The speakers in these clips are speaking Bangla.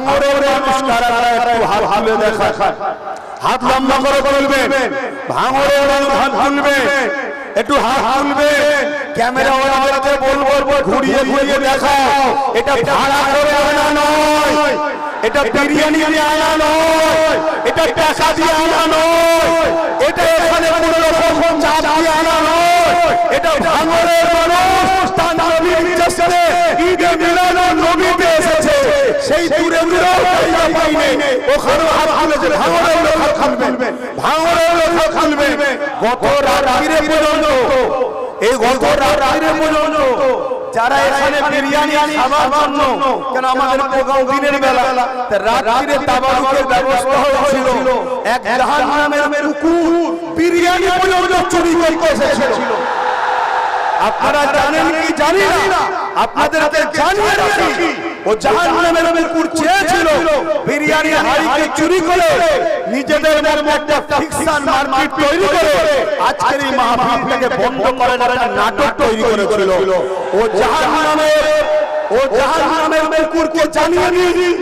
আঙুরের কারা একটু হাত লম্বা করে ভাঙরের হাত একটু হাত বলব ঘুরিয়ে ঘুরিয়ে এটা ভাড়া করে আনা নয়। এটা বিরিয়ানি আনা নয়। এটা টাকা দিয়ে আনা নয়। এটা এখানে চা দিয়ে আনা নয়। এটা ভাঙরের মানুষ ঈদে মিলানো দূরে দূরে জায়গা পাইনি ওখানে হাত খুলেছে ভাঙরের লোক হাত খুলবে ভাঙরের লোক হাত খুলবে গত রাত্রিরে পর্যন্ত। এই গত রাত্রিরে পর্যন্ত। যারা এখানে বিরিয়ানি খাবার জন্য কেন আমাদের প্রোগ্রাম দিনের বেলা তা রাত্রিরে তাবারুকের ব্যবস্থা হয়েছিল। এক জাহান্নামের কুকুর বিরিয়ানি পর্যন্ত চুরি করতে এসেছিল। আপনারা জানেন কি জানি না? আপনাদেরকে জানিয়ে রাখি। ও জাহান্নামের কুকুর চেয়েছিল। বিরিয়ানি হাড়িকে চুরি করে নিজেদের মধ্যে একটা ফিকশন মারপিট তৈরি করে আজকের এই মাহফিলটাকে বন্ধ করার একটা নাটক তৈরি করেছিল। ও জাহান্নামের ও জাহান্নামের কুকুরকে জানিয়ে দিই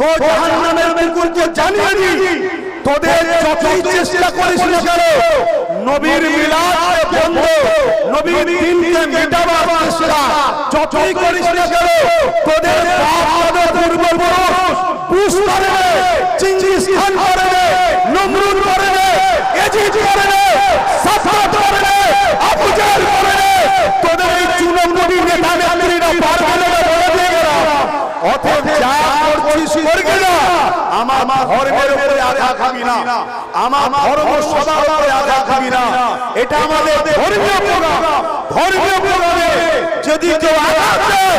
তো জাহান্নামের কুকুরকে জানিয়ে দিই তোদের যতই চেষ্টা করিস না কেন নবীর মিলাদ বন্ধ। নবীর দিনকে মেটাবার চেষ্টা যতই করিস না কেন তোদের বাপ দাদা পূর্বপুরুষ পুষ করে রে চিঙ্গিস খান করে রে নমরুদ করে রে এজিদ করে রে সাফাত করে রে আবু জাহেল করে রে তোদের এই চুনম নবীর নেতা নেত্রীরা পারবে না বলে দিয়ে গেলাম। অথচ যা করছিস করবে না। আমার ধর্মের উপরে আঘাত খাবি না আমার ধর্ম সবার উপরে আঘাত খাবি না এটা আমাদের ধর্মীয় প্রোগ্রাম ধর্মীয় প্রোগ্রামে যদি কেউ আঘাত দেয়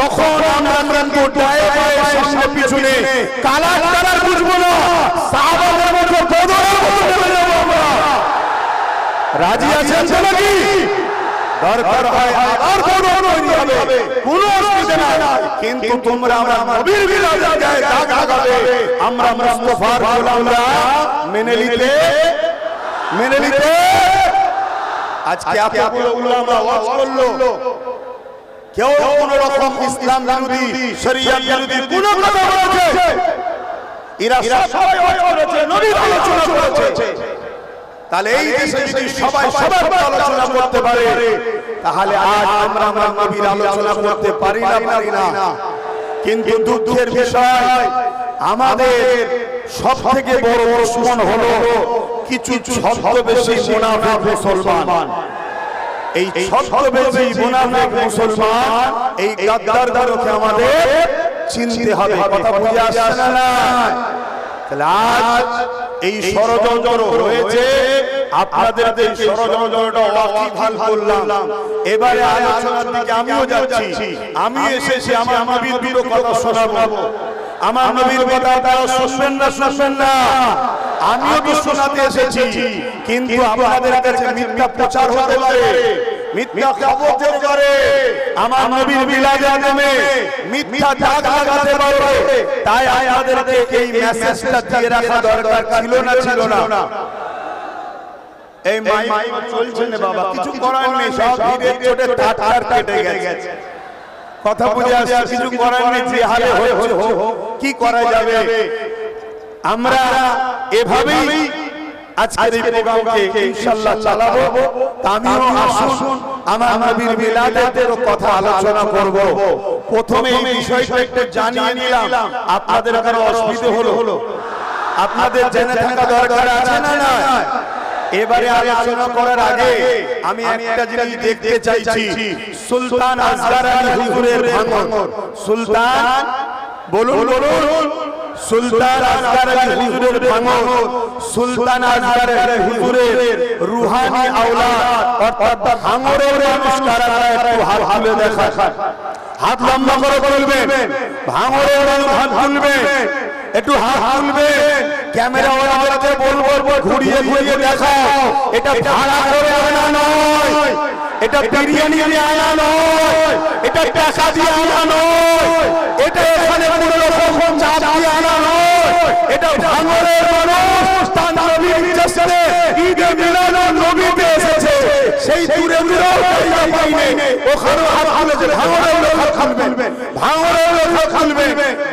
তখন আমরা কিন্তু ডয়ে ডয়ে সামনে পিছনে কালার কালার বুঝব না। সাহাবাদের মতো বদলের মতো যাব আমরা। রাজি আছেন তো নাকি? দরকার হয় আর কোনো তৈরি হবে। কোনো অসুবিধা নাই। কিন্তু তোমরা আমরা নবীর বিলাদে গায়ে দাগ লাগাবে আমরা মুস্তাফার গোলামরা মেনে নিতে মেনে নিতে আজকে এতগুলো উলামা ওয়াজ করল। কেউ কোন রকম ইসলাম বিরোধী শরিয়াত বিরোধী কোন কথা বলেছে। এরা সবাই ওয়াজ করেছে নবীর আলোচনা করেছে। তাহলে এই দেশে যদি সবাই সবার আলোচনা করতে পারে তাহলে আজ আমরা আমরা নবীর আলোচনা করতে পারি না পারি না কিন্তু দুঃখের বিষয় আমাদের সব থেকে বড় দুশ্মন হলো কিছু ছদ্মবেশী মুনাফিক মুসলমান। এই ছদ্মবেশী মুনাফিক মুসলমান এই গাদ্দারদেরকে আমাদের চিনতে হবে কথা বুঝে আসছে না তাহলে আজ এই ষড়যন্ত্র হয়েছে আপনাদের এই ষড়যন্ত্রটা ওয়াকিবহাল করলাম। এবারে আলোচনার দিকে আমিও যাচ্ছি। আমি এসেছি আমার নবীর দুটো কথা শোনাবো। আমার নবীর কথা তারা শুনবেন না শুনবেন না আমিও তো শোনাতে এসেছি। কিন্তু আপনাদের কাছে মিথ্যা প্রচার হতে পারে। মিথ্যা খবর যেতে পারে। আমার নবীর বিলাদের নামে মিথ্যা দাগ লাগাতে পারে। তাই আমাদেরকে এই মেসেজটা দিয়ে রাখা দরকার ছিল না। ছিল না। এই মাইক চলছে না বাবা কিছু করার নেই সব ভিড়ের চোটে তার তার কেটে গেছে। কথা বুঝে আসছে কিছু করার নেই যে হোক কি করা যাবে? আমরা এভাবেই আজকের এই প্রোগ্রামকে ইনশাআল্লাহ চালাবো। আমিও আসুন আমার নবীর মিলাদের কথা আলোচনা করব। প্রথমে এই বিষয়টা একটু জানিয়ে নিলাম। আপনাদের কারও অসুবিধা হলো? আপনাদের জেনে থাকা দরকার আছে না না এবারে আলোচনা করার আগে আমি একটা জিনিস দেখতে চাইছি। সুলতান আসগার আলী হুজুরের ভাঙন। সুলতান বলুন বলুন সুলতান আসগার আলী হুজুরের ভাঙন। সুলতান আসগার আলী হুজুরের রুহানি আওলাদ। অর্থাৎ ভাঙরের মানুষ কারা কারা একটু হাত তুলে দেখা হাত লম্বা করে বলবেন ভাঙরের মানুষ হাত তুলবে একটু হাত তুলবে। ক্যামেরা ওয়ালাকে বলব ঘুরিয়ে ঘুরিয়ে দেখাও। এটা ভাড়া করে আনা নয়। এটা বিরিয়ানি দিয়ে আনা নয়। এটা টাকা দিয়ে আনা নয়। এটা এখানে কোনো রকম চাপ দিয়ে আনা নয়। এটা ভাঙরের মানুষ তার নবীর নির্দেশে ঈদে মিলাদ নবীতে এসেছে। সেই দূরে দূরে জায়গা পাইনি ওখানে হাত খুলেছে ভাঙরের লোক হাত খুলবে ভাঙরের লোক হাত খুলবে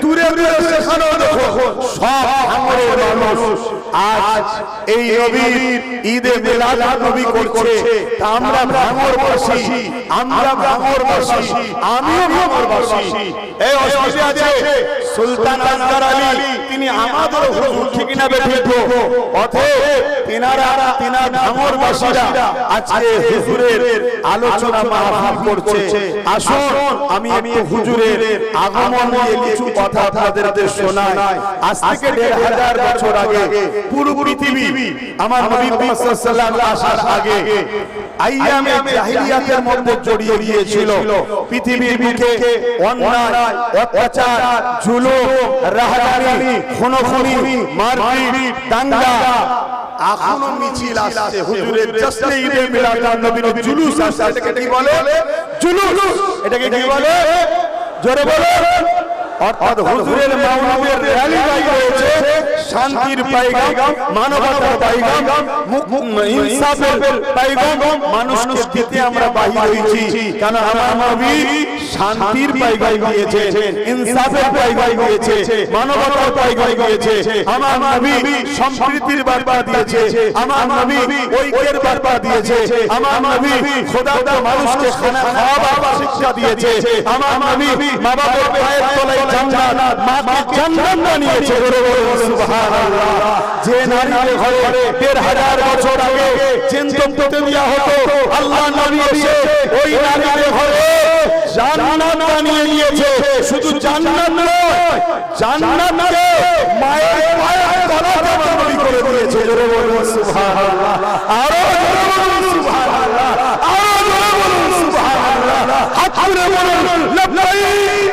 দূরে দূরে সেখানেও দেখো সব ভাঙরের মানুষ আজ এই নবীর ঈদে মিলাদ নবী করছে। আমরা আমরা ভাঙরবাসী আমরা ভাঙরবাসী, আমিও ভাঙরবাসী। এই অসুবিধা আছে সুলতান আসগার আলী তিনি আমাদের হুজুর ঠিক না বেঠিক অতএব তিনারা তিনার ভাঙরবাসীরা আজকে হুজুরের আলোচনা মাহফিল করছে। আসুন আমি একটু হুজুরের আগমন নিয়ে কিছু কথা আপনাদের শোনাই। আজ থেকে দেড় হাজার বছর আগে পুরো পৃথিবী আমার নবী মুহাম্মদ সাল্লাল্লাহু আলাইহি আসার আগে আইয়ামে জাহিলিয়াতের মধ্যে জড়িয়ে গিয়েছিল পৃথিবীর বুকে অন্যায় অত্যাচার জুলুম রাহাজানি খুনোখুনি মারপিট দাঙ্গা। এখনও মিছিল আসছে। হুজুরের জশ্নে ঈদে মিলাদুন নবীর জুলুস আসছে। এটাকে কি বলে? জুলুস। এটাকে কি বলে? জোরে বলে। অর্থাৎ হুজুরের মাওলাদের র্যালি বাইক রয়েছে। শান্তির পাইগাম মানবতার পাইগাম ইনসাফের পাইগাম মানুষকে দিতে আমরা বাহির হয়েছি। কারণ আমার নবী শান্তির পাইগাম দিয়েছে ইনসাফের পাইগাম দিয়েছে মানবতার পাইগাম দিয়েছে আমার নবী সম্প্রীতির বার্তা দিয়েছে, আমার নবী ঐক্যের বার্তা দিয়েছে, আমার নবী খোদাদা মানুষকে খানা খাওয়াবার শিক্ষা দিয়েছে, আমার নবী মা বাবার পায়ের তলায় জান্নাত, মাকে জান্নাত বানিয়েছে। সুবহানাল্লাহ যে নারীর ঘরে দেড় হাজার বছর আগে চিন্তন হতো আল্লাহ নবী এসে ওই নারীর ঘরে জান্নাত বানিয়ে নিয়েছে শুধু জান্নাত নয়, জান্নাতকে মায়ের পায়ের তলাতে নবী করে দিয়েছে। জোরে বলুন, সুবহানাল্লাহ। আরও জোরে বলুন, সুবহানাল্লাহ। আরও জোরে বলুন, সুবহানাল্লাহ। হাত তুলে বলুন লাব্বাইক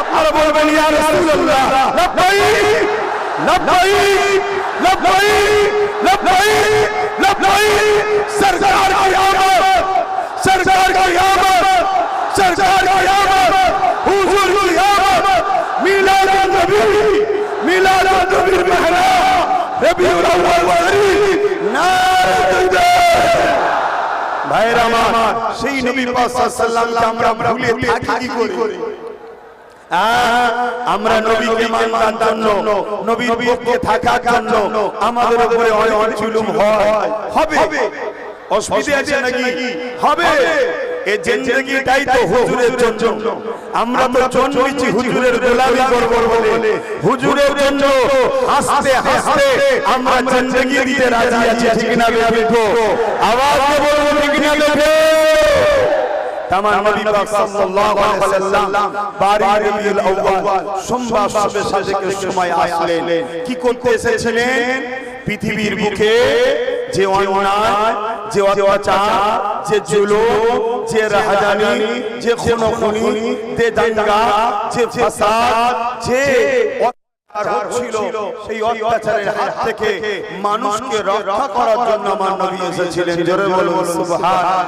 আপনারা বলবেন, ইয়া রাসূলুল্লাহ লাব্বাইক লাব্বাইক লাব্বাইক লাব্বাইক লাব্বাইক সরকার কি আমত সরকার কি আমত সরকার কি আমত হুজুর কি আমত মিলাদ নবী মিলাদ নবীর মেহরা রবিউল আউয়াল শরীফ নারে তাকবীর ভাইরা আমার সেই নবী পাক সাল্লাল্লাহু আমরা ভুলে থাকি কি করে? আমরা নবীকে মানবার জন্য নবীর পক্ষে থাকার জন্য আমাদের উপরে অনেক জুলুম হয়। হবে? অসুবিধা আছে নাকি? হবে। এই জিন্দগিটাই তো হুজুরের জন্য। আমরা তো জন্মেছি হুজুরের গোলামি করব বলে। হুজুরের জন্য হাসতে হাসতে আমরা জিন্দগি দিতে রাজি আছি ঠিক না আওয়াজ বলব ঠিক না বেঠো তামাম নবী পাক সাল্লাল্লাহু আলাইহি ওয়াসাল্লাম বারি রবিউল আউয়াল সোমবার সবে সাজেকের সময় আসলেন। কি করতে এসেছিলেন? পৃথিবীর বুকে যে অন্যায় যে অত্যাচার যে জুলুম যে রাহাজানি যে খুনোখুনি যে দাঙ্গা যে ফাসাদ যে অত্যাচার হচ্ছিল সেই অত্যাচারের হাত থেকে মানুষকে রক্ষা করার জন্য আমার নবী এসেছিলেন। জোরে বলুন সুবহান।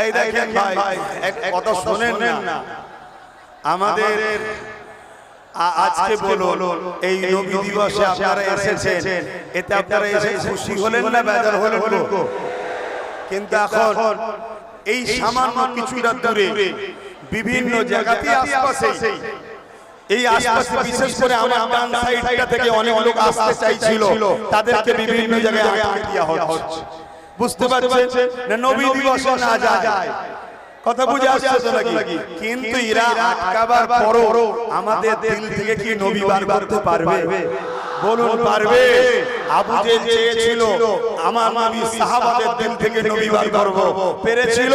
এই দেখেন ভাই কথা শুনেন না। আমাদের আজকে বলুন এই নবী দিবসে আপনারা এসেছেন। এতে আপনারা এসে খুশি হলেন না বেজার হলেন? কিন্তু এখন এই সামান্য কিছুটা দূরে বিভিন্ন জায়গাতে আশপাশে এই আশপাশে বিশেষ করে আমার ডান সাইডটা থেকে অনেক লোক আসতে চাইছিল। তাদেরকে বিভিন্ন জায়গায় আটকে দেওয়া হচ্ছে। বুঝতে পারছেন না নবী দিবস না যায়। কথা বুঝে আসছে তো নাকি? কিন্তু ইরা আটকাবার পরও আমাদের দিল থেকে কি নবী বার করতে পারবে? বলুন পারবে? আবু যে চেয়েছিল আমার নবী সাহাবাদের দিল থেকে নবী বার করব? পেরেছিল।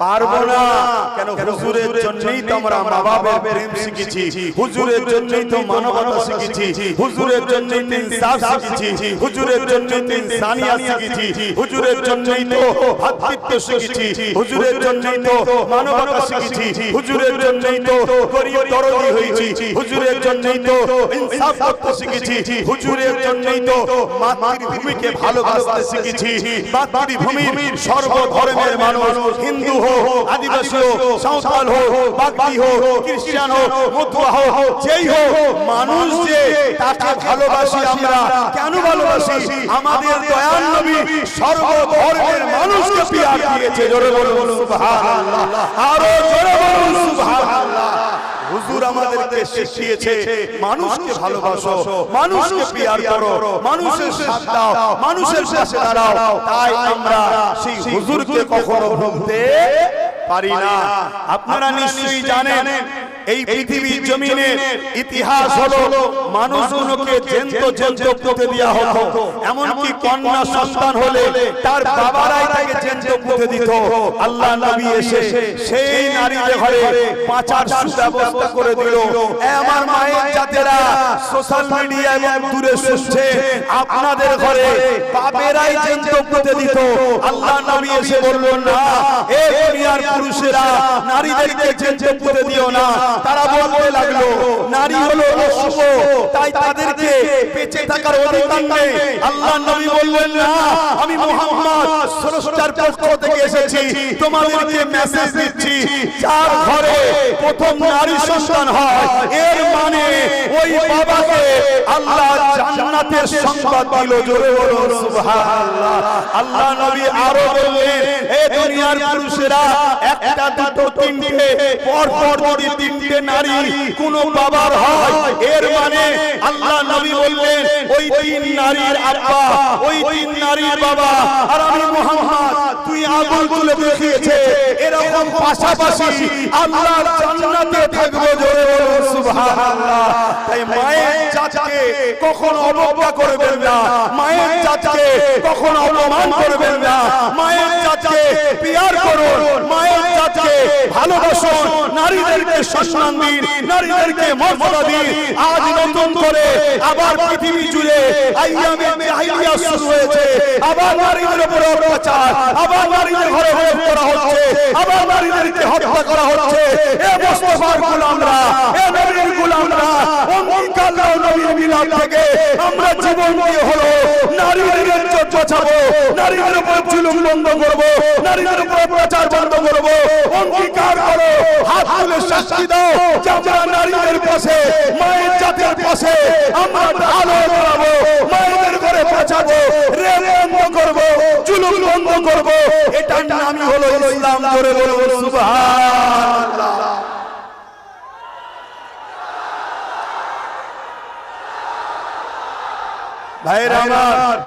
পারব না কেন হুজুরের জন্যই তো আমরা মা বাবার প্রেম শিখেছি হুজুরের জন্যই তো মানবতা শিখেছি হুজুরের জন্যই তো ইনসাফ শিখেছি হুজুরের জন্যই তো ইনসানিয়াত শিখেছি হুজুরের জন্যই তো ভ্রাতৃত্ব শিখেছি হুজুরের জন্যই তো মানবতা শিখেছি হুজুরের জন্যই তো গরিব দরদি হয়েছি হুজুরের জন্যই তো ইনসাফ করতে শিখেছি হুজুরের জন্যই তো মাতৃভূমিকে ভালোবাসতে শিখেছি মাতৃভূমির সর্বধর্মের মানুষ হিন্দু হোক আদিবাসী হো সাঁওতাল হোক বাগদি হোক খ্রিস্টান হোক মধুয়া হোক যেই হোক মানুষ যে তাকে ভালোবাসি আমরা কেন ভালোবাসি? আমাদের দয়াল নবী সর্বধর্মের মানুষকে পিয়ার দিয়েছে। জোরে বলুন সুবহানাল্লাহ। আরও জোরে বলুন সুবহানাল্লাহ। হুজুর আমাদেরকে শিখিয়েছে মানুষকে ভালোবাসো মানুষকে পিয়ার করো মানুষের সাথ দাও মানুষের পাশে দাঁড়াও তাই আমরা সেই হুজুরকে কখনো ভুলতে পারি না। আপনারা নিশ্চয়ই জানেন এই পৃথিবীর জমিনের ইতিহাস হলো মানুষগুলোকে জেন্ত জেন্ত পুঁতে দেওয়া হতো। এমনকি কন্যা সন্তান হলে তার বাবারাই তাকে জেন্ত পুঁতে দিত। আল্লাহ নবী এসে সেই নারীদের ঘরে পাঁচার সুব্যবস্থা করে দিল। এ আমার মায়ের জাতেরা সোশ্যাল মিডিয়া এবং দূরে শুনছে আপনাদের ঘরে বাবেরাই জেন্ত পুঁতে দিত। আল্লাহ নবী এসে বলল না এ দুনিয়ার পুরুষেরা নারীদেরকে জেন্ত পুঁতে দিও না। তারা বলতে লাগল। নারী হলো অশুভ তাই তাদেরকে বেঁচে থাকার অধিকার নেই। আল্লাহ নবী বললেন, না, আমি মুহাম্মদ স্রষ্টার পক্ষ থেকে এসেছি। তোমাদেরকে মেসেজ দিচ্ছি। যার ঘরে প্রথম নারী সন্তান হয়, এর মানে ওই বাবাকে আল্লাহ জান্নাতের সংবাদ দিল জোরে বলুন, সুবহানাল্লাহ। আল্লাহ নবী আরও বললেন এই দুনিয়ার পুরুষেরা, একটা, দুটো, তিনটে পর পর যদি তিনটে নারী, কোন বাবার হয়, এর মানে আল্লাহ নবী বললেন, ওই তিন নারীর আব্বা, ওই তিন নারীর বাবা। আর আমি মোহাম্মদ, তুই আগুন তুলে দেখিয়েছে, এরকম পাশাপাশি আল্লাহ জান্নাতে থাকবে জোরে বলুন, সুবহানাল্লাহ। তাই মায়ের চাচাকে কখনো অবজ্ঞা করবেন না। মায়ের চাচাকে কখনো অপমান করবেন না। মায়ের চাচাকে পিয়ার করুন। মায়ের চাচাকে ভালোবাসুন। নারীদেরকে সম্মান দিন। নারীদেরকে মর্যাদা দিন। আজ নতুন করে আবার পৃথিবী জুড়ে আইয়ামে জাহিলিয়া শুরু হয়েছে। আবার নারীদের উপরে অত্যাচার। আবার নারীদের ঘরে ঘরে করা হচ্ছে। আবার নারীদেরকে হত্যা করা হচ্ছে। এ মুস্তাফার গোলামরা। এ নবীর গোলামরা। নাও নবীর মিলাদ থেকে। আমরা জীবন দিয়ে হলো নারীদের ইজ্জত বাঁচাবো নারীদের উপর জুলুম বন্ধ করব, নারীদের উপর অত্যাচার বন্ধ করব। অঙ্গীকার করো, হাত তুলে শাস্তি দাও, যে আমরা নারীদের পাশে, মায়ের জাতির পাশে আমরা আলো করাবো মায়েদের ঘরে বাঁচাবো রেপ বন্ধ করব, জুলুম বন্ধ করব। এটার নামই হলো ইসলাম, জোরে বলব সুবহানাল্লাহ ভাইরা আমার